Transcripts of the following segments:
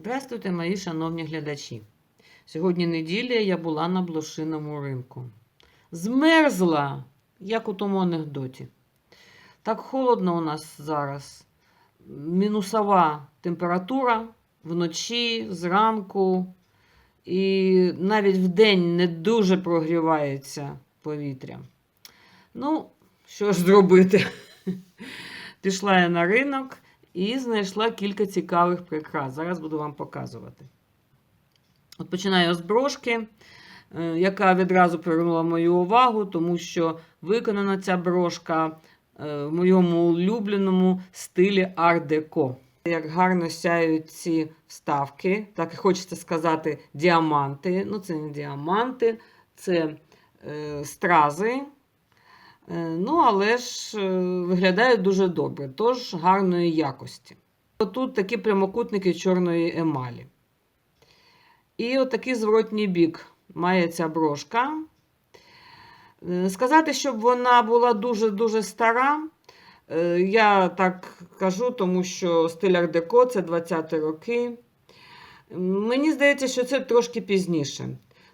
Здравствуйте, мої шановні глядачі. Сьогодні неділя я була на блошиному ринку. Змерзла, як у тому анекдоті. Так холодно у нас зараз. Мінусова температура вночі, зранку, і навіть вдень не дуже прогрівається повітря. Ну, що ж зробити? Пішла я на ринок і знайшла кілька цікавих прикрас. Зараз буду вам показувати. От починаю з брошки, е, яка відразу привернула мою увагу, тому що виконана ця брошка е, в моєму улюбленому стилі ар-деко. Як гарно сяють ці вставки, так і хочеться сказати, діаманти. Ну, це не діаманти, це е, стрази. Е, Ну, але ж е, виглядають дуже добре, тож гарної якості. Тут такі прямокутники чорної емалі. І отакий зворотній бік має ця брошка. Е, Сказати, щоб вона була дуже-дуже стара, я так кажу, тому що стиль ар-деко це 20-ті роки. Мені здається, що це трошки пізніше.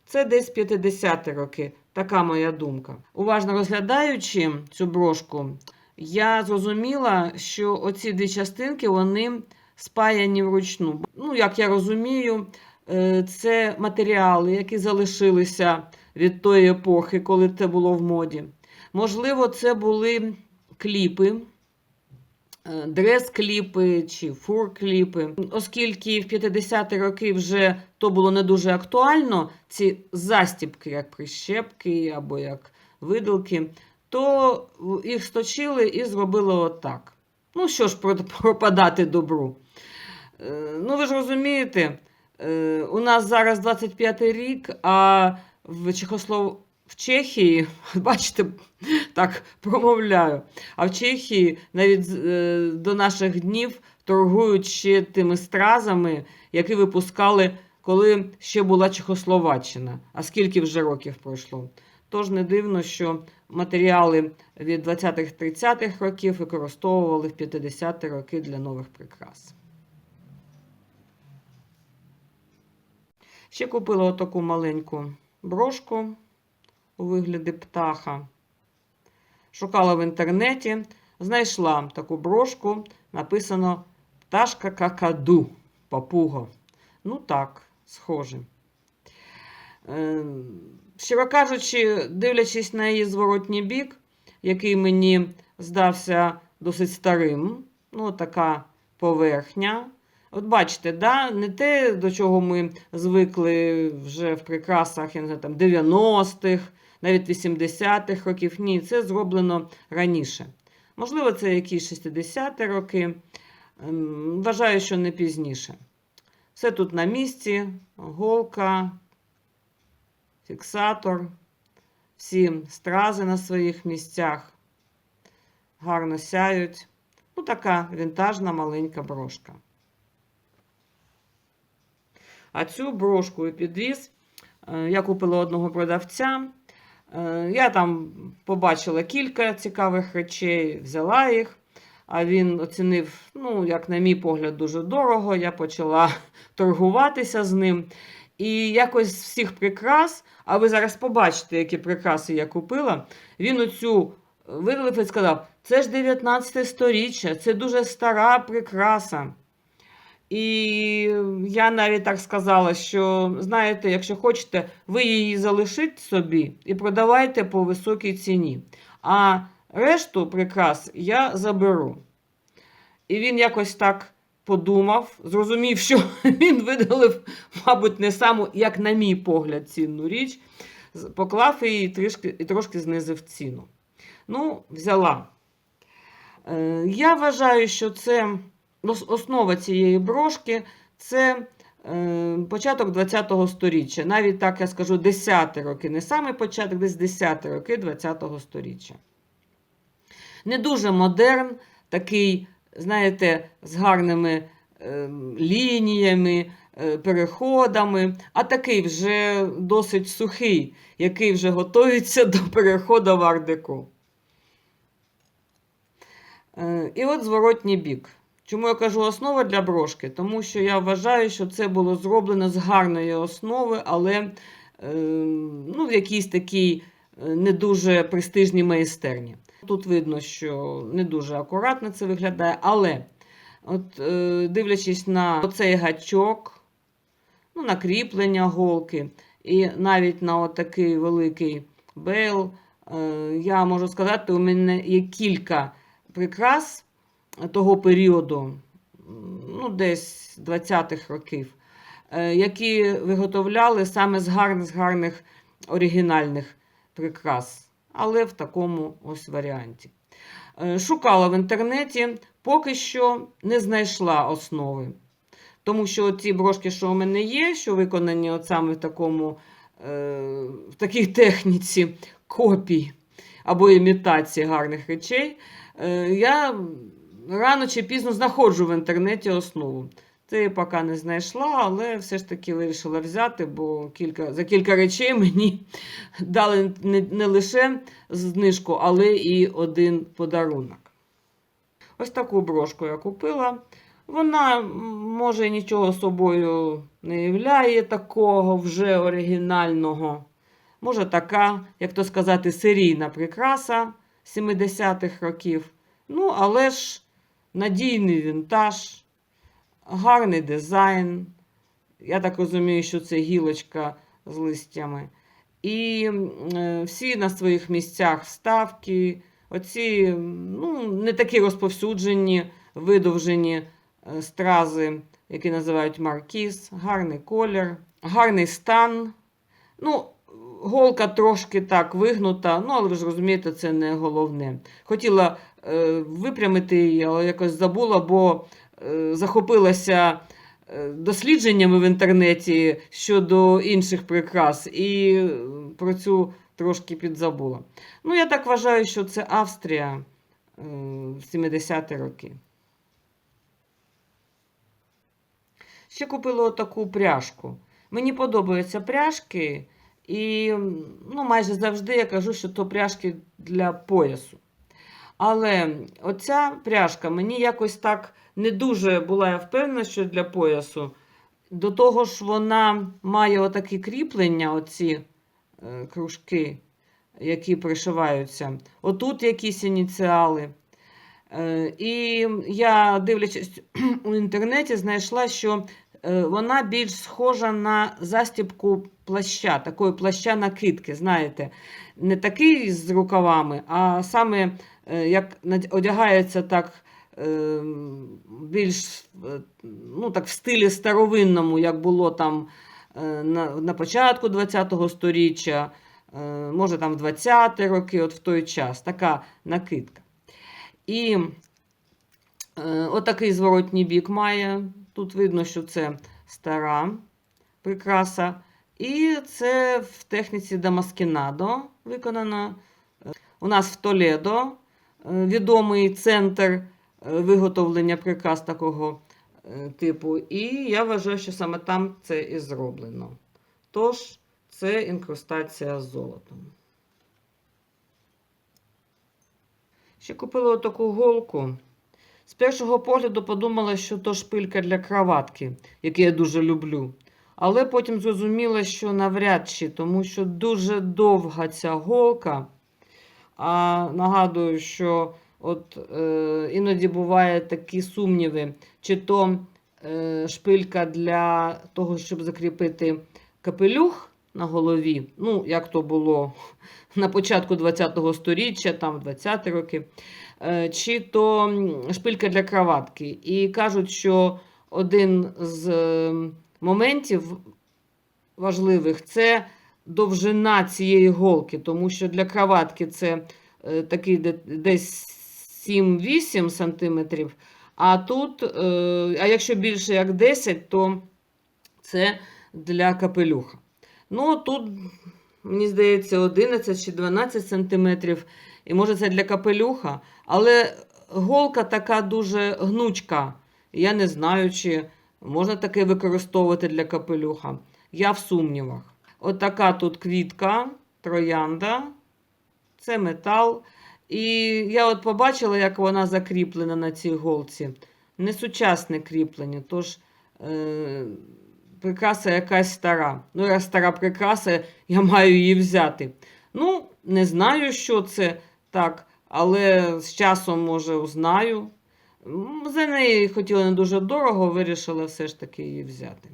Це десь 50-ті роки, така моя думка. Уважно розглядаючи цю брошку, я зрозуміла, що оці дві частинки вони спаяні вручну. Ну, як я розумію, е, це матеріали, які залишилися від тої епохи, коли це було в моді. Можливо, це були кліпи, дрес-кліпи чи фур-кліпи. Оскільки в 50-ті роки вже то було не дуже актуально, ці застібки, як прищепки або як виделки, то їх сточили і зробили отак. Ну що ж, пропадати добру. Е, Ну, ви ж розумієте, е, у нас зараз 25-й рік, а в Чехослов... в Чехії, бачите, так промовляю, а в Чехії навіть е, до наших днів торгують ще тими стразами, які випускали, коли ще була Чехословаччина. А скільки вже років пройшло? Тож не дивно, що матеріали від 20-30-х років використовували в 50-ті роки для нових прикрас. Ще купила отаку маленьку брошку у вигляді птаха. Шукала в інтернеті, знайшла таку брошку, написано пташка какаду, папуго. Ну так, схоже. Е, Щиро кажучи, дивлячись на її зворотній бік, який мені здався досить старим, ну, така поверхня. От бачите, да, не те, до чого ми звикли вже в прикрасах я не знаю, там, 90-х, навіть 80-х років. Ні, це зроблено раніше. Можливо, це якісь 60-ті роки. Ем, Вважаю, що не пізніше. Все тут на місці, голка, фіксатор, всі стрази на своїх місцях. Гарно сяють. Ну, така вінтажна маленька брошка. А цю брошку і підвіз е, я купила одного продавця. Е, Я там побачила кілька цікавих речей, взяла їх, а він оцінив, ну, як на мій погляд, дуже дорого. Я почала торгуватися з ним. І якось всіх прикрас, а ви зараз побачите, які прикраси я купила. Він оцю видалив і сказав: це ж 19 сторіччя, це дуже стара прикраса. І я навіть так сказала, що знаєте, якщо хочете, ви її залишіть собі і продавайте по високій ціні. А решту прикрас я заберу. І він якось так подумав, зрозумів, що він видалив, мабуть, не саму, як на мій погляд, цінну річ, поклав її трішки, і трошки знизив ціну. Ну, взяла. Е, Я вважаю, що це основа цієї брошки це е, початок ХХ століття. Навіть так я скажу, 10 роки, не саме початок, десь 10 роки ХХ століття. Не дуже модерн, такий, знаєте, з гарними е, лініями, е, переходами, а такий вже досить сухий, який вже готується до переходу в ар-деко. Е, І от зворотній бік. Чому я кажу основа для брошки? Тому що я вважаю, що це було зроблено з гарної основи, але е, ну, в якійсь такій е, не дуже престижній майстерні. Тут видно, що не дуже акуратно це виглядає, але от, е, дивлячись на цей гачок, ну, на кріплення голки, і навіть на отакий великий бейл, е, я можу сказати, у мене є кілька прикрас того періоду, ну, десь 20-х років, е, які виготовляли саме з гарних, з гарних оригінальних прикрас, але в такому ось варіанті. Е, Шукала в інтернеті, поки що не знайшла основи. Тому що ці брошки, що у мене є, що виконані от саме в такому, е, в такій техніці копій або імітації гарних речей, я рано чи пізно знаходжу в інтернеті основу. Я поки не знайшла, але все ж таки вирішила взяти, бо кілька, за кілька речей мені дали не, не лише знижку, але і один подарунок. Ось таку брошку я купила. Вона, може, нічого собою не являє такого вже оригінального. Може, така, як то сказати, серійна прикраса 70-х років. Ну, але ж надійний вінтаж, гарний дизайн. Я так розумію, що це гілочка з листями. І е, всі на своїх місцях вставки. Оці ну, не такі розповсюджені, видовжені е, стрази, які називають маркіз, гарний колір, гарний стан. Ну, голка трошки так вигнута, ну, але ви ж розумієте, це не головне. Хотіла е, випрямити її, але якось забула, бо е, захопилася е, дослідженнями в інтернеті щодо інших прикрас, і е, про цю трошки підзабула. Ну, я так вважаю, що це Австрія е, в 70-ті роки. Ще купила отаку пряжку. Мені подобаються пряжки, і ну, майже завжди я кажу, що то пряжки для поясу. Але оця пряжка мені якось так не дуже була я впевнена, що для поясу. До того ж, вона має отакі кріплення, оці е, кружки, які пришиваються. Отут якісь ініціали. Е, І я, дивлячись у інтернеті, знайшла, що вона більш схожа на застібку плаща, такої плаща накидки, знаєте, не такий з рукавами, а саме е, як одягається так е, більш е, ну, так, в стилі старовинному, як було там е, на, на початку ХХ століття, е, може там в 20-ті роки, от в той час, така накидка. І е, отакий зворотній бік має. Тут видно, що це стара прикраса. І це в техніці Дамаскінадо виконано. Е, У нас в Толедо е, відомий центр е, виготовлення прикрас такого е, типу. І я вважаю, що саме там це і зроблено. Тож, це інкрустація з золотом. Ще купила таку голку. З першого погляду подумала, що то шпилька для краватки, яку я дуже люблю. Але потім зрозуміла, що навряд чи, тому що дуже довга ця голка. А нагадую, що от е, іноді бувають такі сумніви, чи то е, шпилька для того, щоб закріпити капелюх на голові, ну, як то було на початку ХХ століття, там 20-ті роки, чи то шпилька для краватки. І кажуть, що один з е, моментів важливих це довжина цієї голки, тому що для краватки це е, такий десь 7-8 см, а тут, е, а якщо більше як 10, то це для капелюха. Ну, тут, мені здається, 11 чи 12 сантиметрів. І може це для капелюха. Але голка така дуже гнучка. Я не знаю, чи можна таке використовувати для капелюха. Я в сумнівах. От така тут квітка, троянда. Це метал. І я от побачила, як вона закріплена на цій голці. не сучасне кріплення, тож е, прикраса якась стара. Ну, раз стара прикраса, я маю її взяти. Ну, не знаю, що це так, але з часом, може, узнаю. За неї хотіла не дуже дорого, вирішила все ж таки її взяти.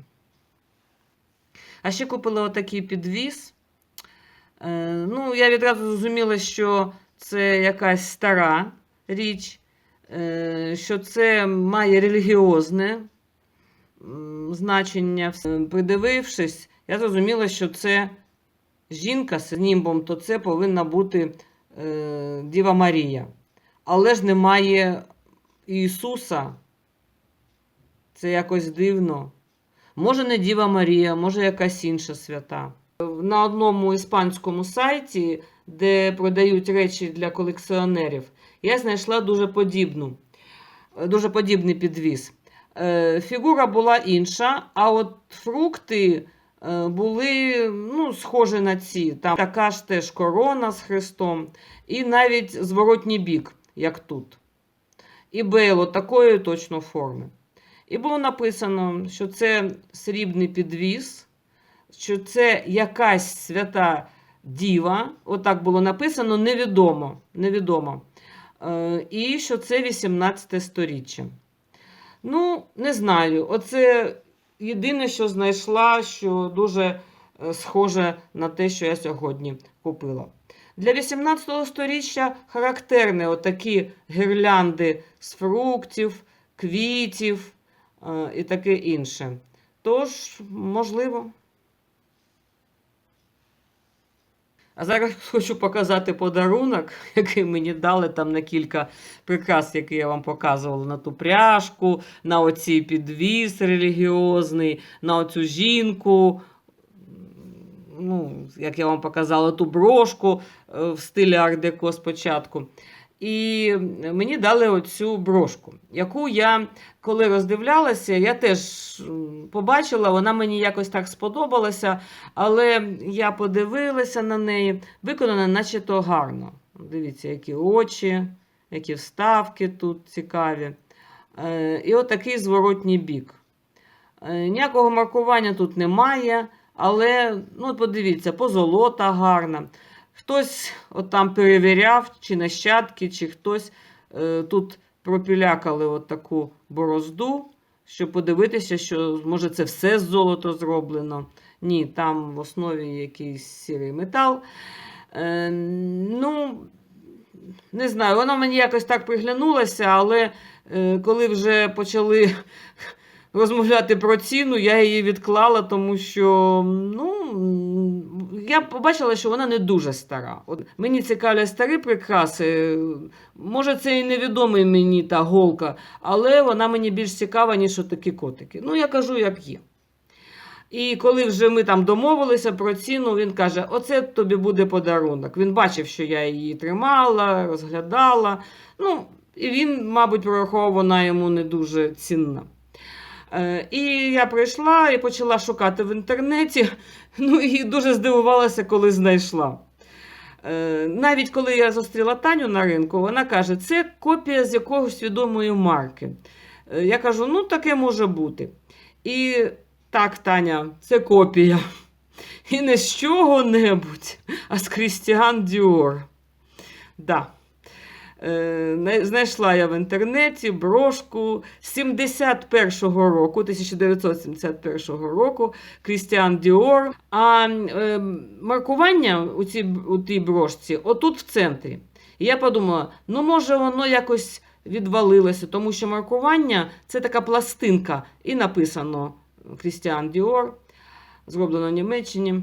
А ще купила отакий підвіз. Е, ну, я відразу зрозуміла, що це якась стара річ, е, що це має релігіозне значення. Придивившись, я зрозуміла, що це жінка з німбом, то це повинна бути Діва Марія. Але ж немає Ісуса. Це якось дивно. Може, не Діва Марія, може якась інша свята. На одному іспанському сайті, де продають речі для колекціонерів, я знайшла дуже подібну, дуже подібний підвіз. Е, Фігура була інша, а от фрукти е, були ну, схожі на ці. Там така ж теж корона з хрестом, і навіть зворотній бік, як тут. І бейло такої точно форми. І було написано, що це срібний підвіз, що це якась свята діва. Отак було написано, невідомо. невідомо. Е, і що це 18 сторіччя. Ну, не знаю. Оце єдине, що знайшла, що дуже е, схоже на те, що я сьогодні купила. Для 18 сторіччя характерні отакі гірлянди з фруктів, квітів е, і таке інше. Тож, можливо. А зараз хочу показати подарунок, який мені дали там на кілька прикрас, які я вам показувала на ту пряжку, на оцій підвіз релігіозний, на оцю жінку. Ну, як я вам показала, ту брошку е, в стилі ардеко спочатку. І мені дали оцю брошку, яку я, коли роздивлялася, я теж побачила, вона мені якось так сподобалася, але я подивилася на неї, виконана наче то гарно. Дивіться, які очі, які вставки тут цікаві. Е, І отакий зворотній бік. Е, Ніякого маркування тут немає, але ну, подивіться, позолота гарна. Хтось от там перевіряв, чи нащадки, чи хтось е, тут пропілякали от таку борозду, щоб подивитися, що може це все з золота зроблено. Ні, там в основі якийсь сірий метал. Е, ну, не знаю, воно мені якось так приглянулося, але е, коли вже почали розмовляти про ціну, я її відклала, тому що ну, я побачила, що вона не дуже стара. От мені цікавлять старі прикраси. Може, це і невідомий мені та голка, але вона мені більш цікава, ніж такі котики. Ну, я кажу, як є. І коли вже ми там домовилися про ціну, він каже: Оце тобі буде подарунок. Він бачив, що я її тримала, розглядала. Ну, і він, мабуть, прораховував, вона йому не дуже цінна. Е, І я прийшла і почала шукати в інтернеті. Ну і дуже здивувалася, коли знайшла. Е, Навіть коли я зустріла Таню на ринку, вона каже, це копія з якогось відомої марки. Е, Я кажу, ну таке може бути. І так, Таня, це копія. І не з чого-небудь, а з Крістіан Діор. Да. Е, Знайшла я в інтернеті брошку 71-го року, 1971 року, Крістіан Діор. А е, маркування у цій, у тій брошці отут в центрі. І я подумала, ну може воно якось відвалилося, тому що маркування це така пластинка, і написано Крістіан Діор, зроблено в Німеччині.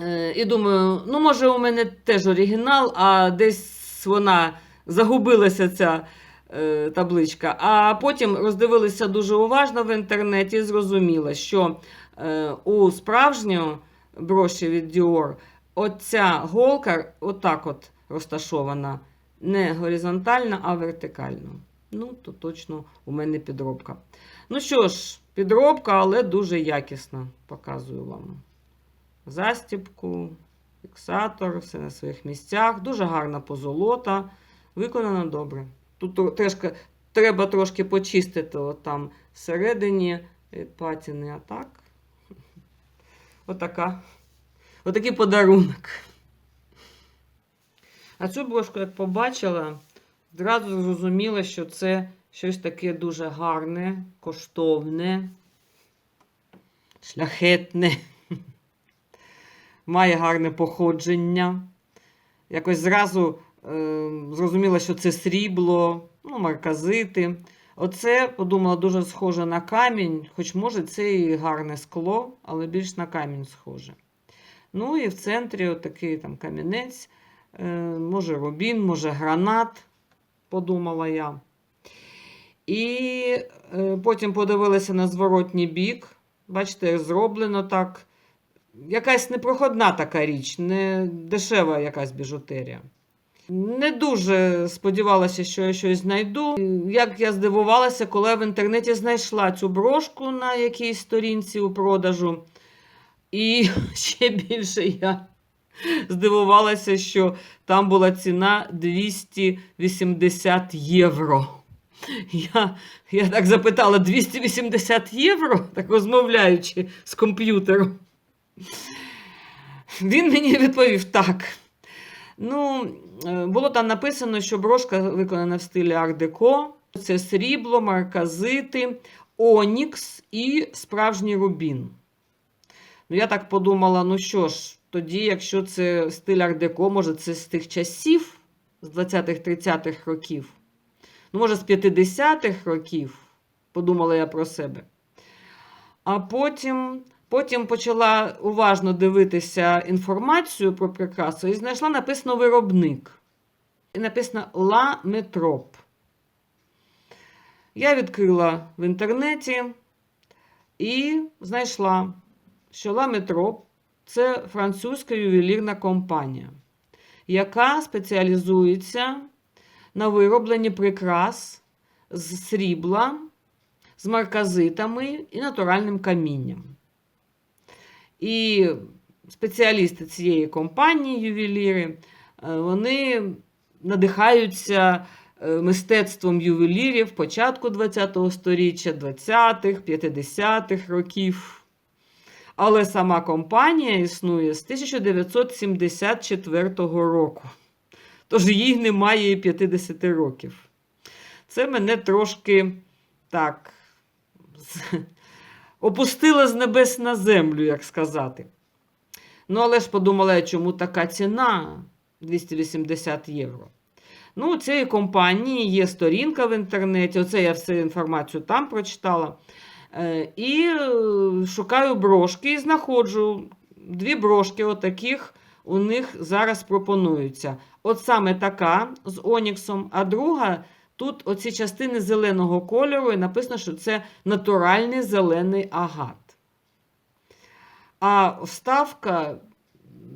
Е, І думаю, ну може у мене теж оригінал, а десь вона загубилася ця е, табличка. А потім роздивилася дуже уважно в інтернеті і зрозуміла, що е, у справжньому броші від Dior оця голка отак от розташована. Не горизонтально, а вертикально. Ну, то точно у мене підробка. Ну що ж, підробка, але дуже якісна, показую вам. Застібку, фіксатор, все на своїх місцях. Дуже гарна позолота. Виконано добре. Тут трошки, треба трошки почистити от там всередині від патіни, а так. Отака. Отакий подарунок. А цю брошку, як побачила, одразу зрозуміла, що це щось таке дуже гарне, коштовне, шляхетне, має гарне походження. Якось зразу е, зрозуміла, що це срібло, ну, марказити. Оце, подумала, дуже схоже на камінь, хоч може це і гарне скло, але більш на камінь схоже. Ну і в центрі отакий там камінець, е, може рубін, може гранат, подумала я. І е, потім подивилася на зворотній бік. Бачите, зроблено так. Якась непроходна така річ, не дешева якась біжутерія. Не дуже сподівалася, що я щось знайду. Як я здивувалася, коли я в інтернеті знайшла цю брошку на якійсь сторінці у продажу. І ще більше я здивувалася, що там була ціна 280 євро. Я, я так запитала: 280 євро, так розмовляючи з комп'ютером. Він мені відповів так. Ну, е, було там написано, що брошка виконана в стилі ар-деко. Це срібло, марказити, онікс і справжній рубін. Ну, я так подумала: ну що ж, тоді, якщо це стиль ар-деко, може, це з тих часів, з 20-30-х років. Ну, може, з 50-х років, подумала я про себе. А потім, потім почала уважно дивитися інформацію про прикрасу і знайшла написано виробник. І написано La Metrop. Я відкрила в інтернеті і знайшла, що La Metrop – це французька ювелірна компанія, яка спеціалізується на виробленні прикрас з срібла, з марказитами і натуральним камінням. І спеціалісти цієї компанії, ювеліри, е, вони надихаються е, мистецтвом ювелірів початку ХХ століття, 20-х, 50-х років. Але сама компанія існує з 1974 року. Тож їй немає і 50 років. Це мене трошки так опустило з небес на землю, як сказати. Ну, але ж подумала, чому така ціна 280 євро. Ну, у цієї компанії є сторінка в інтернеті. Оце я всю інформацію там прочитала. Е, І е, шукаю брошки і знаходжу дві брошки, отаких у них зараз пропонуються. От саме така з Оніксом, а друга тут оці частини зеленого кольору, і написано, що це натуральний зелений агат. А вставка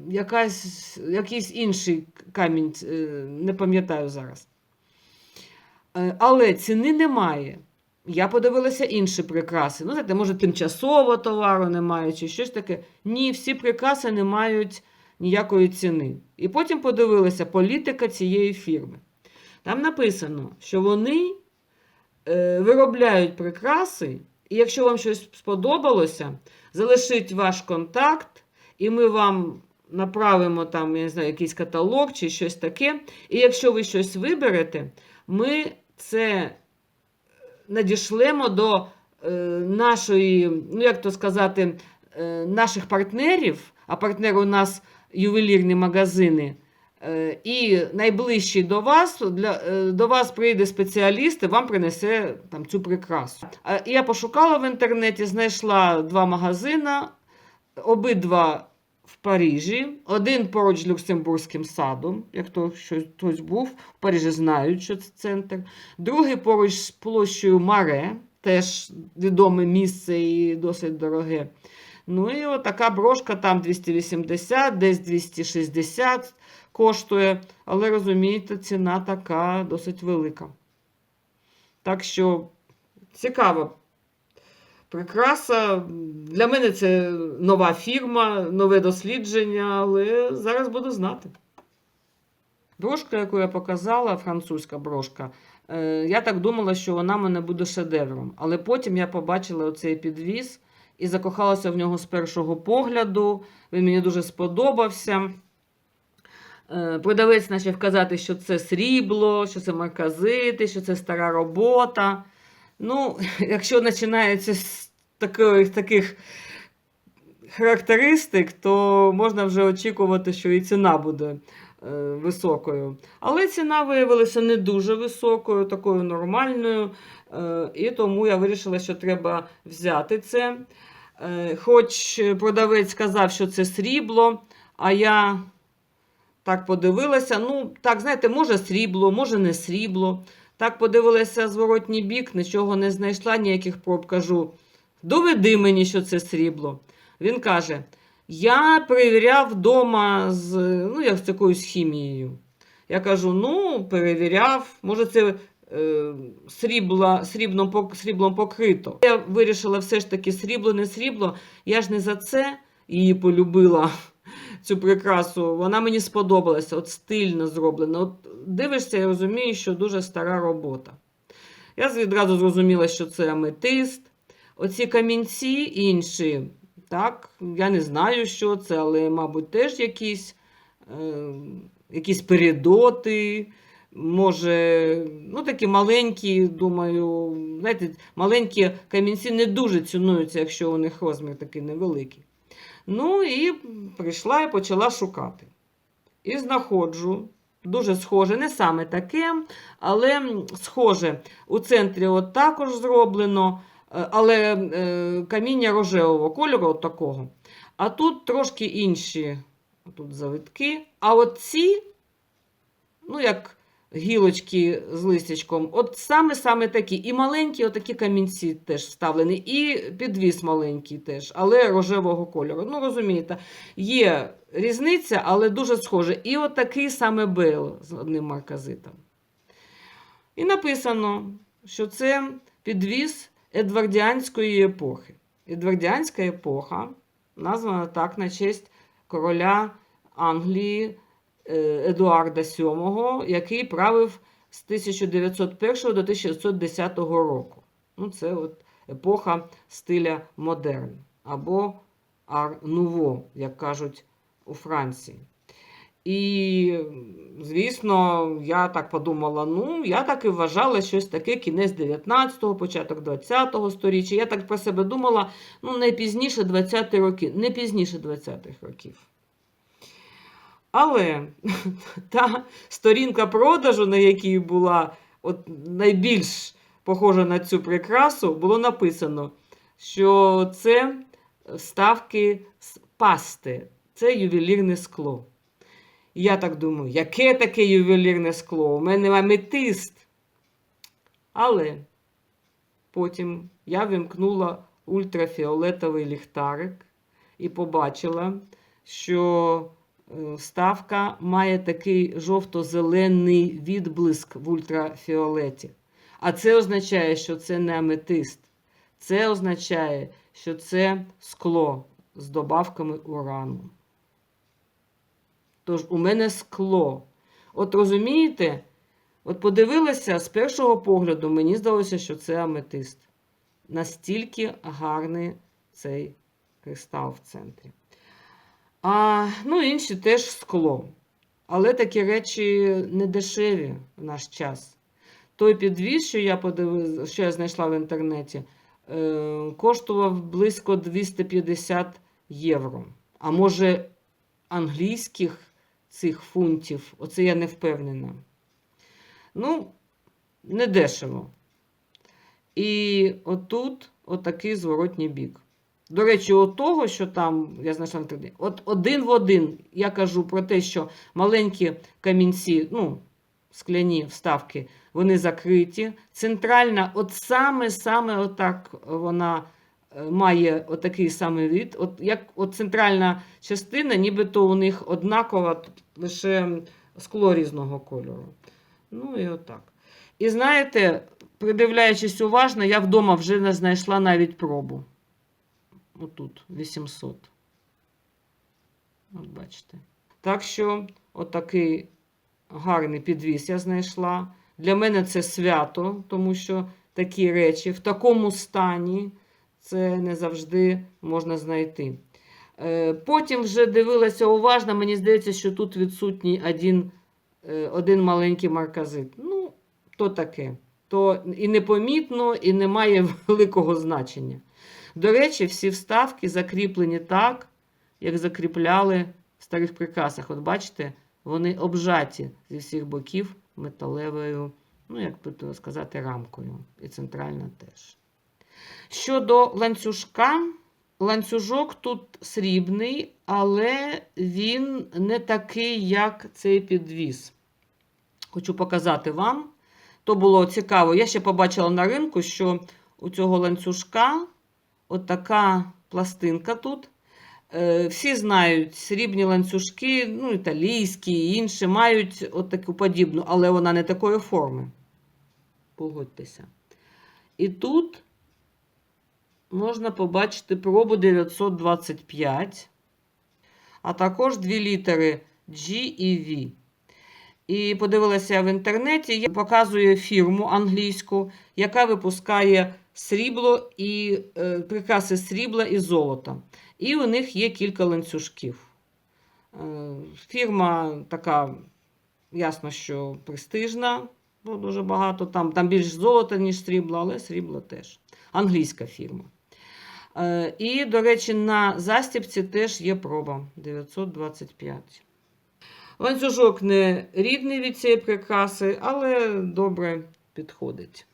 якась, якийсь інший камінь, е, не пам'ятаю зараз. Е, Але ціни немає. Я подивилася інші прикраси. Ну, знаєте, може, тимчасово товару немає, чи щось таке. Ні, всі прикраси не мають ніякої ціни. І потім подивилася політика цієї фірми. Там написано, що вони е, виробляють прикраси, і якщо вам щось сподобалося, залишіть ваш контакт, і ми вам направимо там, я не знаю, якийсь каталог чи щось таке. І якщо ви щось виберете, ми це надішлемо до е, нашої, ну як то сказати, е, наших партнерів, а партнери у нас ювелірні магазини. Е, І найближчий до вас для, е, до вас прийде спеціаліст і вам принесе там, цю прикрасу. Я пошукала в інтернеті, знайшла два магазини, обидва в Парижі, один поруч з Люксембурзьким садом, як то щось хтось був, в Парижі знають, що це центр. Другий поруч з площею Маре, теж відоме місце і досить дороге. Ну і отака брошка там 280, десь 260 коштує. Але розумієте, ціна така досить велика. Так що цікаво. Прикраса. Для мене це нова фірма, нове дослідження, але зараз буду знати. Брошка, яку я показала, французька брошка, Е, Я так думала, що вона мене буде шедевром. Але потім я побачила оцей підвіз і закохалася в нього з першого погляду. Він мені дуже сподобався. Е, Продавець почав казати, що це срібло, що це марказити, що це стара робота. Ну, якщо починається з таких, таких характеристик, то можна вже очікувати, що і ціна буде е, високою. Але ціна виявилася не дуже високою, такою нормальною. Е, і тому я вирішила, що треба взяти це. Е, хоч продавець сказав, що це срібло, а я так подивилася. Ну, так, знаєте, може срібло, може не срібло. Так подивилася зворотній бік, нічого не знайшла, ніяких проб. Кажу, доведи мені, що це срібло. Він каже: Я перевіряв вдома з, ну, як з якоюсь хімією. Я кажу: ну, перевіряв, може, це срібла, сріблом, сріблом покрито. Я вирішила все ж таки срібло, не срібло. Я ж не за це її полюбила. Цю прикрасу, вона мені сподобалася, от стильно зроблена. От дивишся і розумієш, що дуже стара робота. Я відразу зрозуміла, що це аметист. Оці камінці інші, так, я не знаю, що це, але, мабуть, теж якісь, е, якісь передоти. Може, ну такі маленькі, думаю, знаєте, маленькі камінці не дуже цінуються, якщо у них розмір такий невеликий. Ну і прийшла і почала шукати. І знаходжу дуже схоже, не саме таке, але схоже. У центрі от також зроблено, е, але е, каміння рожевого кольору от такого. А тут трошки інші тут завитки. А от ці, ну як гілочки з листячком, от саме-саме такі. І маленькі отакі камінці теж вставлені, і підвіс маленький теж, але рожевого кольору. Ну, розумієте, є різниця, але дуже схоже. І от такий саме бейл з одним марказитом. І написано, що це підвіз Едвардіанської епохи. Едвардіанська епоха названа так на честь короля Англії Едуарда VII, який правив з 1901 до 1910 року. Ну, це от епоха стиля модерн або ар-нуво, як кажуть у Франції. І, звісно, я так подумала: ну, я так і вважала щось таке кінець 19-го, початок 20-го сторіччя. Я так про себе думала, ну, не пізніше 20-ті роки, не пізніше 20-х років. Але та сторінка продажу, на якій була от найбільш похожа на цю прикрасу, було написано, що це вставки з пасти, це ювелірне скло. І я так думаю, яке таке ювелірне скло? У мене аметист. Але потім я вимкнула ультрафіолетовий ліхтарик і побачила, що е, вставка має такий жовто-зелений відблиск в ультрафіолеті. А це означає, що це не аметист. Це означає, що це скло з добавками урану. Тож у мене скло. От розумієте, от подивилася з першого погляду, мені здалося, що це аметист. Настільки гарний цей кристал в центрі. А, ну, інші теж скло. Але такі речі не дешеві в наш час. Той підвіз, що я подивила, що я знайшла в інтернеті, е, коштував близько 250 євро. А може, англійських цих фунтів, оце я не впевнена. Ну, не дешево. І отут отакий зворотній бік. До речі, от того, що там, я знайшла інтернеті, от один в один я кажу про те, що маленькі камінці, ну, скляні вставки, вони закриті. Центральна, от саме-саме отак вона е, має отакий самий від. От як от центральна частина, нібито у них однакова, лише скло різного кольору. Ну і отак. І знаєте, придивляючись уважно, я вдома вже не знайшла навіть пробу. Отут 800. От бачите. Так що, отакий гарний підвіс я знайшла. Для мене це свято, тому що такі речі в такому стані це не завжди можна знайти. Е, Потім вже дивилася уважно, мені здається, що тут відсутній один, е, один маленький марказит. Ну, то таке. То і непомітно, і не має великого значення. До речі, всі вставки закріплені так, як закріпляли в старих прикрасах. От бачите, вони обжаті зі всіх боків металевою, ну, як би сказати, рамкою. І центральна теж. Щодо ланцюжка, ланцюжок тут срібний, але він не такий, як цей підвіз. Хочу показати вам. То було цікаво. Я ще побачила на ринку, що у цього ланцюжка от така пластинка тут. Е, Всі знають, срібні ланцюжки, ну, італійські і інші, мають от таку подібну, але вона не такої форми. Погодьтеся. І тут можна побачити пробу 925, а також дві літери G і V. І подивилася в інтернеті, я показує фірму англійську, яка випускає срібло і е, прикраси срібла і золота. І у них є кілька ланцюжків. Е, фірма така, ясно, що престижна, бо дуже багато. Там, там більш золота, ніж срібла, але срібло теж. Англійська фірма. Е, і, до речі, на застібці теж є проба 925. Ланцюжок не рідний від цієї прикраси, але добре підходить.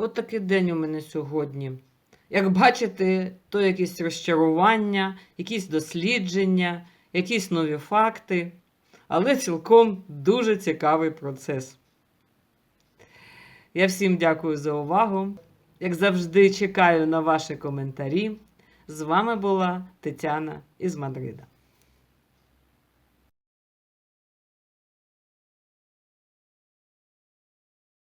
От такий день у мене сьогодні. Як бачите, то якісь розчарування, якісь дослідження, якісь нові факти, але цілком дуже цікавий процес. Я всім дякую за увагу. Як завжди, чекаю на ваші коментарі. З вами була Тетяна із Мадрида.